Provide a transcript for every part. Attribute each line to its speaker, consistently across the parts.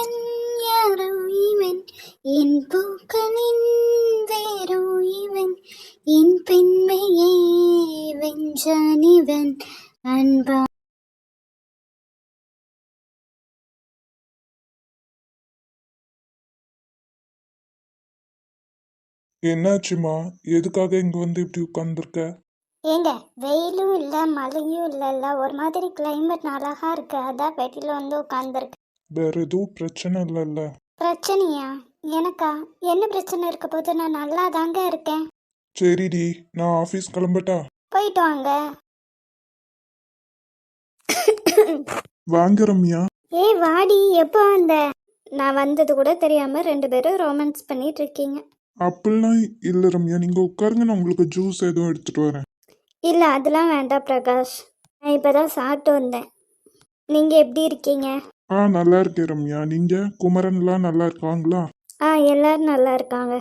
Speaker 1: இவன் யாரோ இவன் என் பூக்களின் வேரோ இவன் என் பெண்மையை வென்றான் இவன். அன்பா
Speaker 2: என்னாச்சுமா? எதுக்காக இங்க வந்து இப்படி உட்காந்துருக்க
Speaker 1: ஏங்க வெயிலும் இல்லை மழையும் இல்லைல்ல ஒரு மாதிரி கிளைமேட் அழகா இருக்கு? அதான் வெளியில வந்து உட்காந்துருக்கு
Speaker 2: வேற எதுவும் பிரச்சனை இல்லைல்ல.
Speaker 1: பிரச்சனையா? எனக்கா? என்ன பிரச்சனை இருக்க போது நான் நல்லா தாங்க இருக்கேன்.
Speaker 2: சரிடி நான் ஆஃபீஸ் கிளம்பட்டா?
Speaker 1: போயிட்டு வாங்க.
Speaker 2: வாங்க ரம்யா.
Speaker 1: ஏய் வாடி எப்போ வந்த? நான் வந்தது கூட தெரியாம ரெண்டு பேரும் ரொமான்ஸ் பண்ணிட்டு இருக்கீங்க.
Speaker 2: அப்படிலாம் இல்லை ரம்யா நீங்க உட்காருங்க நான் உங்களுக்கு ஜூஸ் எதுவும் எடுத்துட்டு வரேன்.
Speaker 1: இல்ல அதெல்லாம் வேண்டாம் பிரகாஷ். நான் இப்பதான் சாப்பிட்டு வந்தேன். நீங்க எப்படி இருக்கீங்க?
Speaker 2: ஆ நல்லா இருக்கேன் ரம்யா. நீங்க? குமரன்லாம் நல்லா இருக்காங்களா?
Speaker 1: ஆ எல்லாரும் நல்லா இருக்காங்க.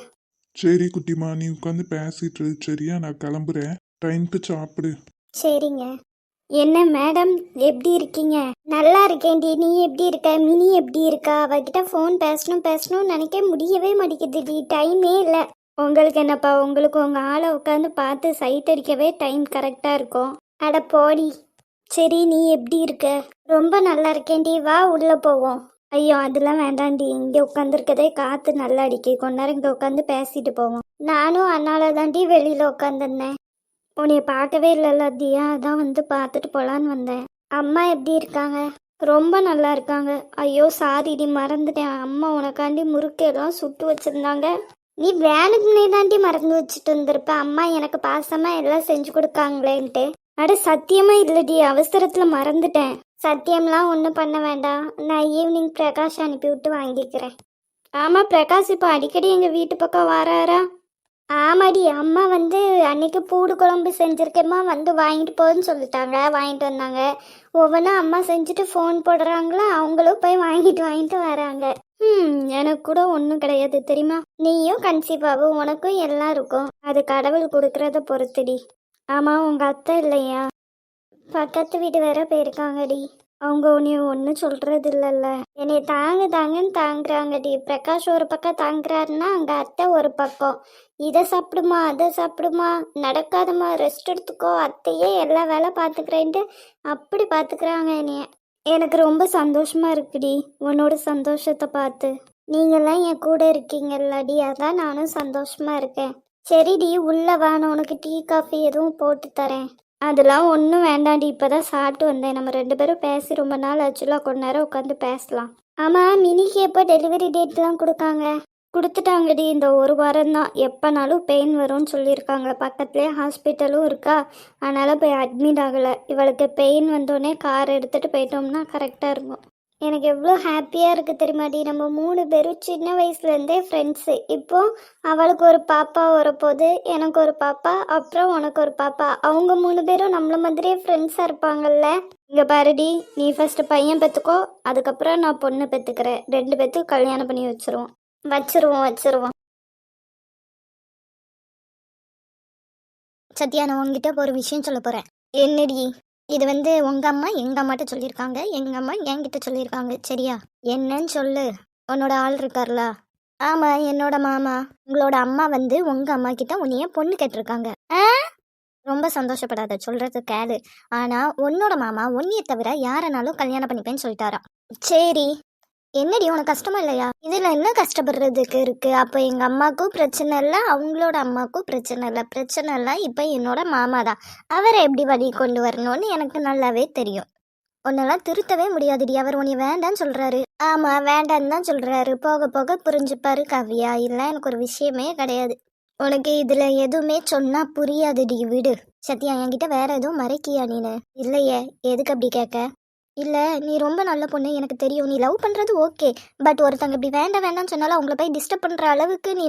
Speaker 2: சரி குட்டிமா நீ உட்காந்து பேசிட்டு இரு, சரியா? நான் கிளம்புறேன். டைம்க்கு சாப்பிடு.
Speaker 1: சரிங்க. என்ன மேடம் எப்படி இருக்கீங்க? நல்லா இருக்கேன்டி. நீ எப்படி இருக்க? மினி எப்படி இருக்கா? அவகிட்ட ஃபோன் பேசணும் பேசணும்னு நினைக்க முடியவே மாட்டேங்குதுடி. டைமே இல்லை. உங்களுக்கு என்னப்பா? உங்களுக்கு உங்கள் ஆளை உட்காந்து பார்த்து சைட் அடிக்கவே டைம் கரெக்டாக இருக்கும். அட போடி. சரி நீ எப்படி இருக்க? ரொம்ப நல்லா இருக்கேன்டி வா உள்ளே போவோம். ஐயோ அதெல்லாம் வேண்டாண்டி இங்கே உட்காந்துருக்கதே காற்று நல்லா அடிக்கி கொஞ்ச நேரம் இங்கே உட்காந்து பேசிட்டு போவோம். நானும் அதனால தாண்டி வெளியில் உட்காந்துருந்தேன் உன்னைய பார்க்கவே இல்லைல்ல தியா. அதான் வந்து பார்த்துட்டு போகலான்னு வந்தேன். அம்மா எப்படி இருக்காங்க? ரொம்ப நல்லா இருக்காங்க. ஐயோ சாரிடி மறந்துட்டேன். அம்மா உனக்காண்டி முறுக்கெல்லாம் சுட்டு வச்சிருந்தாங்க. நீ வேணுக்குனே தாண்டி மறந்து வச்சுட்டு வந்திருப்ப. அம்மா எனக்கு பாசமாக எல்லாம் செஞ்சு கொடுக்காங்களேன்ட்டு. அட சத்தியமா இல்லடி. அவசரத்துல மறந்துட்டேன். சத்தியம்லாம் ஒன்றும் பண்ண வேண்டாம். நான் ஈவினிங் பிரகாஷ் அனுப்பி விட்டு வாங்கிக்கிறேன். ஆமா பிரகாஷ் இப்போ அடிக்கடி எங்க வீட்டு பக்கம் வராரா? ஆமாடி. அம்மா வந்து அன்னைக்கு பூடு குழம்பு செஞ்சிருக்கேம்மா. வந்து வாங்கிட்டு போன்னு சொல்லிட்டாங்க. வாங்கிட்டு வந்தாங்க. ஒவ்வொன்றா அம்மா செஞ்சுட்டு ஃபோன் போடுறாங்களா? அவங்களும் போய் வாங்கிட்டு வாங்கிட்டு வராங்க. ம் எனக்கு கூட ஒன்றும் கிடையாது தெரியுமா? நீயும் கன்சீவ் உனக்கும் எல்லாம் இருக்கும். அது கடவுள் கொடுக்கறத பொறுத்துடி. ஆமாம் உங்கள் அத்தை இல்லையா? பக்கத்து வீடு வேற போயிருக்காங்கடி. அவங்க உன்னைய ஒன்றும் சொல்கிறது இல்லைல்ல என்னை தாங்க தாங்கன்னு தாங்குறாங்கடி. பிரகாஷ் ஒரு பக்கம் தாங்குறாருன்னா அங்கே அத்தை ஒரு பக்கம். இதை சாப்பிடுமா அதை சாப்பிடுமா? நடக்காதம்மா ரெஸ்ட் எடுத்துக்கோ. அத்தையே எல்லா வேலை பார்த்துக்கிறேன்ட்டு அப்படி பார்த்துக்கிறாங்க என்னைய. எனக்கு ரொம்ப சந்தோஷமா இருக்குடி உன்னோட சந்தோஷத்தை பார்த்து. நீங்களாம் என் கூட இருக்கீங்கல்லடி அதான் நானும் சந்தோஷமா இருக்கேன். சரிடி உள்ள வா நான் உனக்கு டீ காஃபி எதுவும் போட்டு தரேன். அதெல்லாம் ஒன்றும் வேண்டாண்டி இப்போதான் சாப்பிட்டு வந்தேன். நம்ம ரெண்டு பேரும் பேசி ரொம்ப நாள் ஆச்சுலாம் கொஞ்ச நேரம் உட்காந்து பேசலாம். ஆமாம் மினிக்கு எப்போ டெலிவரி டேட்லாம் கொடுக்காங்க கொடுத்துட்டாங்கடி இந்த ஒரு வாரம் தான் எப்போனாலும் பெயின் வரும்னு சொல்லியிருக்காங்க. பக்கத்துலேயே ஹாஸ்பிட்டலும் இருக்கா? அதனால் போய் அட்மிட் ஆகலை. இவளுக்கு பெயின் வந்தோடனே கார் எடுத்துகிட்டு போயிட்டோம்னா கரெக்டாக இருக்கும். எனக்கு எவ்வளோ ஹாப்பியாக இருக்குது தெரியுமாடி? நம்ம மூணு பேரும் சின்ன வயசுலேருந்தே ஃப்ரெண்ட்ஸு இப்போ அவளுக்கு ஒரு பாப்பா வரப்போகுது எனக்கு ஒரு பாப்பா அப்புறம் உனக்கு ஒரு பாப்பா. அவங்க மூணு பேரும் நம்மள மாதிரியே ஃப்ரெண்ட்ஸாக இருப்பாங்கல்ல? இங்கே பாருடி நீ ஃபஸ்ட்டு பையன் பெற்றுக்கோ அதுக்கப்புறம் நான் பொண்ணு பெற்றுக்கிறேன் ரெண்டு பேத்துக்கு கல்யாணம் பண்ணி வச்சிருவோம். வச்சிருவோம் வச்சுருவோம். சத்யா நான் உங்ககிட்ட ஒரு விஷயம் சொல்ல போகிறேன் என்னடி? இது வந்து உங்கள் அம்மா எங்கள் அம்மாட்ட சொல்லியிருக்காங்க. எங்கள் அம்மா என்கிட்ட சொல்லியிருக்காங்க. சரியா? என்னன்னு சொல்லு. உன்னோட ஆள் இருக்கார்ல. ஆமாம் என்னோட மாமா. உங்களோட அம்மா வந்து உங்கள் அம்மா கிட்ட உன்னைய பொண்ணு கேட்டிருக்காங்க. ஆ? ரொம்ப சந்தோஷப்படாத. சொல்கிறது கேளு. ஆனால் உன்னோட மாமா உன்னைய தவிர யாரனாலும் கல்யாணம் பண்ணிப்பேன்னு சொல்லிட்டாரா சரி. என்னடி உனக்கு கஷ்டமா இல்லையா? இதில் என்ன கஷ்டப்படுறதுக்கு இருக்கு? அப்போ எங்கள் அம்மாவுக்கும் பிரச்சனை இல்லை அவங்களோட அம்மாவுக்கும் பிரச்சனை இல்லை. பிரச்சனை இல்லை இப்போ என்னோட மாமா தான். அவரை எப்படி வழி கொண்டு வரணும்னு எனக்கு நல்லாவே தெரியும். உன்னெல்லாம் திருத்தவே முடியாதுடி அவர் உன்னை வேண்டான்னு சொல்கிறாரு ஆமாம் வேண்டான்னு தான் சொல்கிறாரு போக போக புரிஞ்சுப்பாரு கவியா. இல்லை எனக்கு ஒரு விஷயமே கிடையாது. உனக்கு இதில் எதுவுமே சொன்னால் புரியாதுடி விடு. சத்யா என்கிட்ட வேற எதுவும் மறைக்கியா நீனு? இல்லையே எதுக்கு அப்படி கேட்க? இல்லை நீ ரொம்ப நல்ல பொண்ணு எனக்கு தெரியும். நீ லவ் பண்ணுறது ஓகே பட் ஒருத்தங்க இப்படி வேண்டாம் வேண்டாம்னு சொன்னாலும் அவங்கள போய் டிஸ்டர்ப் பண்ணுற அளவுக்கு நீ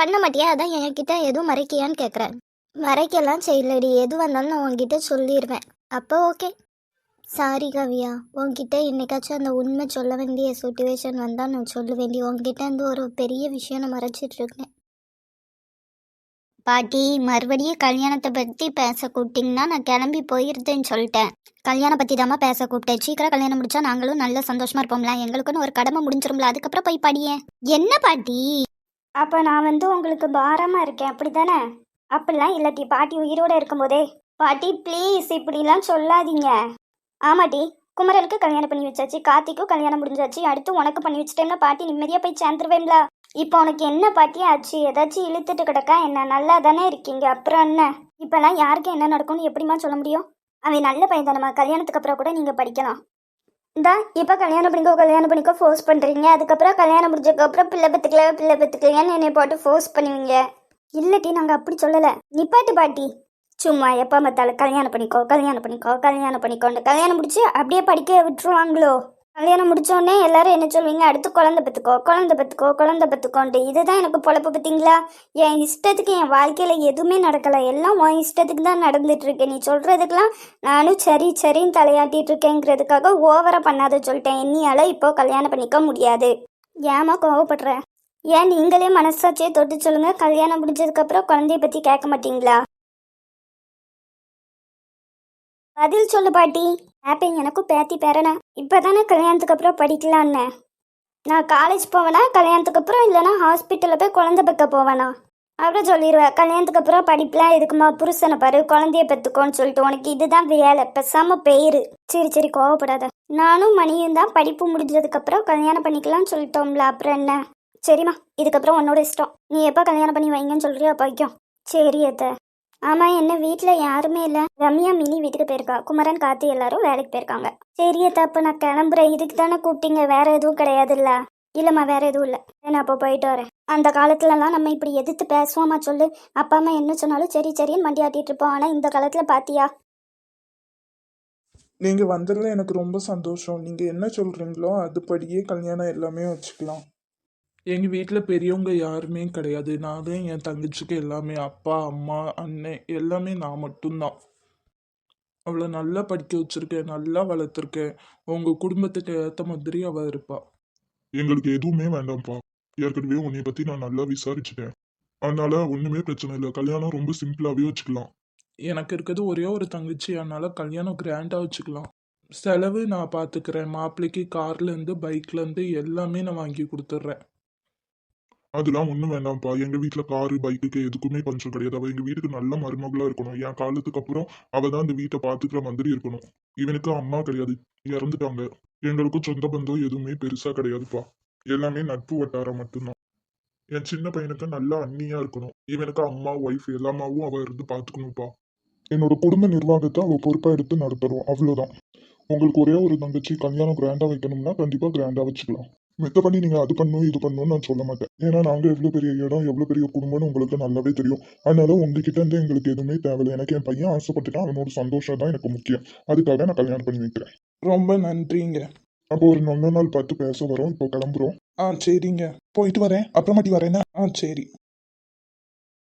Speaker 1: பண்ண மாட்டியா? அதான் என்கிட்ட எதுவும் மறைக்கியான்னு கேட்குறேன் மறைக்கலாம் செய்யலடி. எது வந்தாலும் நான் உங்ககிட்ட சொல்லிடுவேன் அப்போ ஓகே சாரி கவியா. உன்கிட்ட என்னைக்காச்சும் அந்த உண்மை சொல்ல வேண்டிய சுச்சுவேஷன் வந்தால் நான் சொல்ல வேண்டிய உங்ககிட்ட வந்து ஒரு பெரிய விஷயம் நான் மறைச்சிட்ருக்கேன் பாட்டி மறுபடியும் கல்யாணத்தை பற்றி பேச கூப்பிட்டீங்கன்னா நான் கிளம்பி போயிருந்தேன்னு சொல்லிட்டேன். கல்யாணம் பற்றி தாம்மா பேச கூப்பிட்டேன். சீக்கிரம் கல்யாணம் முடிச்சா நாங்களும் நல்ல சந்தோஷமா இருப்போம்ல. எங்களுக்குன்னு ஒரு கடமை முடிஞ்சிரும்ல. அதுக்கப்புறம் போய் படியேன் என்ன பாட்டி? அப்போ நான் வந்து உங்களுக்கு பாரமாக இருக்கேன். அப்படி தானே அப்படிலாம் இல்லாட்டி பாட்டி உயிரோட இருக்கும்போதே. பாட்டி ப்ளீஸ் இப்படிலாம் சொல்லாதீங்க. ஆமாட்டி குமரலுக்கு கல்யாணம் பண்ணி வச்சாச்சு. கார்த்திக்கும் கல்யாணம் முடிஞ்சாச்சு. அடுத்து உனக்கு பண்ணி வச்சுட்டேன்னா பாட்டி நிம்மதியாக போய் சேர்ந்துருவேன்ல. இப்போ உனக்கு என்ன பாட்டி ஆச்சு? ஏதாச்சும் இழுத்துட்டு கிடக்கா? என்ன நல்லா தானே இருக்கீங்க? அப்புறம் என்ன? இப்போல்லாம் யாருக்கு என்ன நடக்கும்னு எப்படிம்மா சொல்ல முடியும்? அவன் நல்ல பையன் தானம்மா. கல்யாணத்துக்கு அப்புறம் கூட நீங்கள் படிக்கலாம். இந்தா இப்போ கல்யாணம் பண்ணிக்கோ கல்யாணம் பண்ணிக்கோ ஃபோர்ஸ் பண்ணுறீங்க அதுக்கப்புறம் கல்யாணம் முடிஞ்சதுக்கப்புறம் பிள்ளை பத்துக்கல பிள்ளை பத்துக்கலையான்னு என்னை போட்டு ஃபோர்ஸ் பண்ணுவீங்க. இல்லட்டி நாங்கள் அப்படி சொல்லலை. நிப்பாட்டு பாட்டி சும்மா எப்போ பார்த்தாலும் கல்யாணம் பண்ணிக்கோ கல்யாணம் பண்ணிக்கோ கல்யாணம் பண்ணிக்கோன்னு கல்யாணம் முடிச்சு அப்படியே படிக்க விட்டுருவாங்களோ? கல்யாணம் முடிச்சோடனே எல்லாரும் என்ன சொல்லுவீங்க அடுத்து குழந்தை பத்துக்கோ குழந்தை பத்துக்கோ குழந்தை பத்துக்கோன்ட்டு. இதுதான் எனக்கு பொழப்பு பார்த்தீங்களா என் இஷ்டத்துக்கு என் வாழ்க்கையில் எதுவுமே நடக்கலை. எல்லாம் உன் இஷ்டத்துக்கு தான் நடந்துட்டு நீ சொல்கிறதுக்கெலாம் நானும் சரி சரின்னு தலையாட்டிட்டு இருக்கேங்கிறதுக்காக ஓவராக பண்ணாத சொல்லிட்டேன். என்னையால இப்போ கல்யாணம் பண்ணிக்க முடியாது. ஏமா கோவப்படுற? ஏன் நீங்களே மனசாட்சியை தொட்டு சொல்லுங்க. கல்யாணம் முடிஞ்சதுக்கப்புறம் குழந்தைய பற்றி கேட்க மாட்டீங்களா? பதில் சொல்லு பாட்டி. ஆப்பே எனக்கும் பேத்தி பேரனா. இப்போதானே கல்யாணத்துக்கு அப்புறம் படிக்கலான்னு நான் காலேஜ் போவேனா கல்யாணத்துக்கு அப்புறம்? இல்லைனா ஹாஸ்பிட்டலில் போய் குழந்தை பக்க போவேனா? அப்புறம் சொல்லிடுவேன் கல்யாணத்துக்கு அப்புறம் படிப்பெலாம் எதுக்குமா? புருஷனை பாரு குழந்தைய பெற்றுக்கோன்னு சொல்லிட்டு உனக்கு இதுதான் வேலை. பெசாமல் பெயரு. சரி சரி கோவப்படாத. நானும் மணியும் தான் படிப்பு முடிஞ்சதுக்கப்புறம் கல்யாணம் பண்ணிக்கலாம்னு சொல்லிட்டோம்ல அப்புறம் என்ன? சரிம்மா இதுக்கப்புறம் உன்னோட இஷ்டம். நீ எப்போ கல்யாணம் பண்ணி வைங்கன்னு சொல்கிறியோ அப்போ வைக்கும். சரி அத்தை. ஆமாம் என்ன வீட்டில் யாருமே இல்லை. ரம்யா மினி வீட்டுக்கு போயிருக்கா. குமரன் கார்த்தி எல்லாரும் வேலைக்கு போயிருக்காங்க. சரி அத்தை அப்போ நான் கிளம்புறேன். இதுக்கு தானே கூப்பிட்டீங்க. வேற எதுவும் கிடையாதுல்ல. இல்லைம்மா வேற எதுவும் இல்லை. நான் அப்போ போயிட்டு வரேன். அந்த காலத்துலலாம் நம்ம இப்படி எதிர்த்து பேசுவோமா சொல்லு. அப்பா அம்மா என்ன சொன்னாலும் சரி சரின்னு மண்டி ஆட்டிட்டு இருப்போம். ஆனால் இந்த காலத்தில் பாத்தியா?
Speaker 2: நீங்க வந்ததுல எனக்கு ரொம்ப சந்தோஷம். நீங்க என்ன சொல்றீங்களோ அதுபடியே கல்யாணம் எல்லாமே வச்சுக்கலாம். எங்க வீட்டில் பெரியவங்க யாருமே கிடையாது. நான் தான் என் தங்கச்சிக்கு எல்லாமே அப்பா அம்மா அண்ணன் எல்லாமே நான் மட்டும்தான். அவளை நல்லா படிக்க வச்சிருக்கேன் நல்லா வளர்த்துருக்கேன். உங்க குடும்பத்துக்கு ஏற்ற மாதிரி அவ இருப்பா.
Speaker 3: எங்களுக்கு எதுவுமே வேண்டாம்ப்பா. ஏற்கனவே உன்னை பத்தி நான் நல்லா விசாரிச்சுட்டேன். அதனால ஒண்ணுமே பிரச்சனை இல்லை. கல்யாணம் ரொம்ப சிம்பிளாவே வச்சுக்கலாம்.
Speaker 2: எனக்கு இருக்கிறது ஒரே ஒரு தங்கச்சி. அதனால கல்யாணம் கிராண்டாக வச்சுக்கலாம். செலவு நான் பார்த்துக்கிறேன் மாப்பிள்ளைக்கு கார்லேருந்து பைக்லேருந்து எல்லாமே நான் வாங்கி கொடுத்துட்றேன்.
Speaker 3: அதெல்லாம் ஒண்ணும் வேண்டாம்ப்பா. எங்க வீட்டில் காரு பைக்குக்கு எதுக்குமே பஞ்சம் கிடையாது. அவ எங்க வீட்டுக்கு நல்ல மருமகளா இருக்கணும். என் காலத்துக்கு அப்புறம் அவ தான் இந்த வீட்டை பாத்துக்கிற மாதிரி இருக்கணும். இவனுக்கு அம்மா கிடையாது. இறந்துட்டாங்க. எங்களுக்கும் சொந்த பந்தம் எதுவுமே பெருசா கிடையாதுப்பா. எல்லாமே நட்பு வட்டாரம் மட்டும்தான். என் சின்ன பையனுக்கு நல்ல அண்ணியா இருக்கணும். இவனுக்கு அம்மா ஒய்ஃப் எல்லாமாவும் அவ இருந்து பாத்துக்கணும்ப்பா. என்னோட குடும்ப நிர்வாகத்தை அவ பொறுப்பா எடுத்து நடத்துறோம் அவ்வளவுதான். உங்களுக்கு ஒரே ஒரு தங்கச்சி கல்யாணம் கிராண்டா வைக்கணும்னா கண்டிப்பா கிராண்டா வச்சுக்கலாம். மித்தபடி நீங்க அது பண்ணணும் இது பண்ணணும்னு நான் சொல்ல மாட்டேன். ஏன்னா நாங்க எவ்வளவு பெரிய இடம் எவ்வளவு பெரிய குடும்பம்னு உங்களுக்கு நல்லாவே தெரியும். அதனால உங்ககிட்ட இருந்து எங்களுக்கு எதுவுமே தேவையில்லை. எனக்கு என் பையன் ஆசைப்பட்டுட்டான். அவனோட சந்தோஷம் தான் எனக்கு முக்கியம். அதுக்காக நான் கல்யாணம் பண்ணி வைக்கிறேன்.
Speaker 2: ரொம்ப நன்றிங்க.
Speaker 3: அப்போ ஒரு நல்ல நாள் பார்த்து பேச வரோம். இப்போ கிளம்புறோம்.
Speaker 2: ஆ சரிங்க. போயிட்டு வரேன். அப்புறமாட்டி வரேன்னா ஆ சரி.